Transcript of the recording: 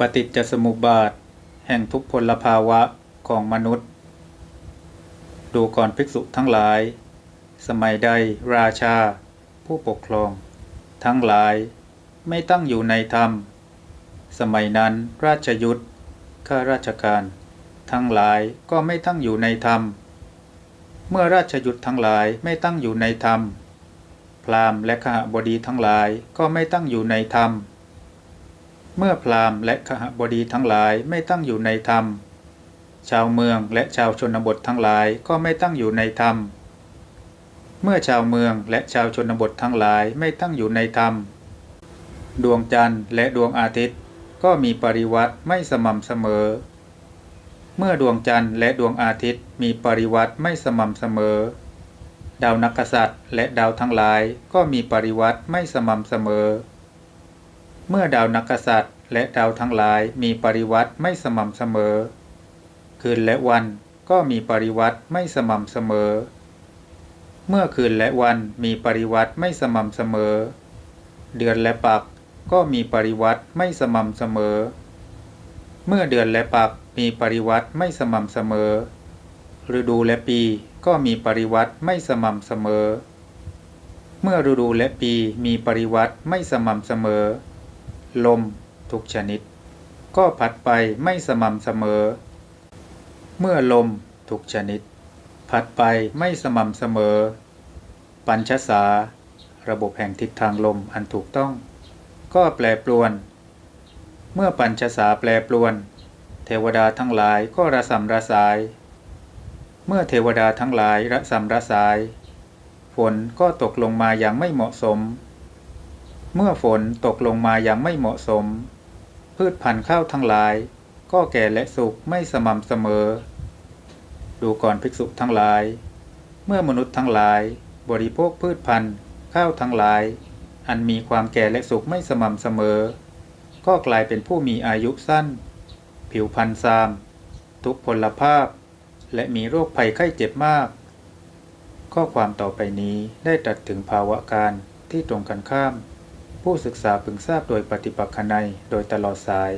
ปฏิจจสมุปบาท แห่งทุกพลภาวะของมนุษย์ ดูก่อนภิกษุทั้งหลาย สมัยใดราชา ผู้ปกครอง ทั้งหลายไม่ตั้งอยู่ในธรรม สมัยนั้นราชยุทธข้าราชการ ทั้งหลายก็ไม่ตั้งอยู่ในธรรม เมื่อราชยุทธทั้งหลายไม่ตั้งอยู่ในธรรม พราหมณ์และขหบดีทั้งหลายก็ไม่ตั้งอยู่ในธรรม เมื่อพราหมณ์และขหบดีทั้งหลายไม่ตั้งอยู่ในธรรม ชาวเมืองและชาวชนบททั้งหลายก็ไม่ตั้งอยู่ในธรรม เมื่อชาวเมืองและชาวชนบททั้งหลายไม่ตั้งอยู่ในธรรม ดวงจันทร์และดวงอาทิตย์ก็มีปริวัติไม่สม่ำเสมอ เมื่อดวงจันทร์และดวงอาทิตย์มีปริวัติไม่สม่ำเสมอ ดาวนักษัตริย์และดาวทั้งหลายก็มีปริวัติไม่สม่ำเสมอ เมื่อดาวนักษัตริย์ และดาวทั้งหลายมีปริวัติไม่สม่ำเสมอ คืนและวันก็มีปริวัติไม่สม่ำเสมอ เมื่อคืนและวันมีปริวัติไม่สม่ำเสมอ เดือนและปักก็มีปริวัติไม่สม่ำเสมอ เมื่อเดือนและปักมีปริวัติไม่สม่ำเสมอ ฤดูและปีก็มีปริวัติไม่สม่ำเสมอ เมื่อฤดูและปีมีปริวัติไม่สม่ำเสมอ ลมทุกชนิด ก็พัดไปไม่สม่ำเสมอ เมื่อลมทุกชนิด พัดไปไม่สม่ำเสมอ ปัญชสา ระบบแห่งทิศทางลมอันถูกต้อง ก็แปรปรวน เมื่อปัญชสาแปรปรวน เทวดาทั้งหลายก็ระสำระสาย เมื่อเทวดาทั้งหลายระสำระสาย ฝนก็ตกลงมาอย่างไม่เหมาะสม เมื่อฝนตกลงมาอย่างไม่เหมาะสม พืชพันธุ์ข้าวทั้งหลาย ก็แก่และสุกไม่สม่ำเสมอ ดูก่อนภิกษุทั้งหลาย เมื่อมนุษย์ทั้งหลาย บริโภคพืชพันธุ์ข้าวทั้งหลาย อันมีความแก่และสุกไม่สม่ำเสมอ ก็กลายเป็นผู้มีอายุสั้น ผิวพรรณซาม ทุกพลภาพ และมีโรคภัยไข้เจ็บมาก ข้อความต่อไปนี้ได้ตรัสถึงภาวะการที่ตรงกันข้าม ผู้ศึกษาพึงทราบโดยปฏิปักษ์ในโดยตลอดสาย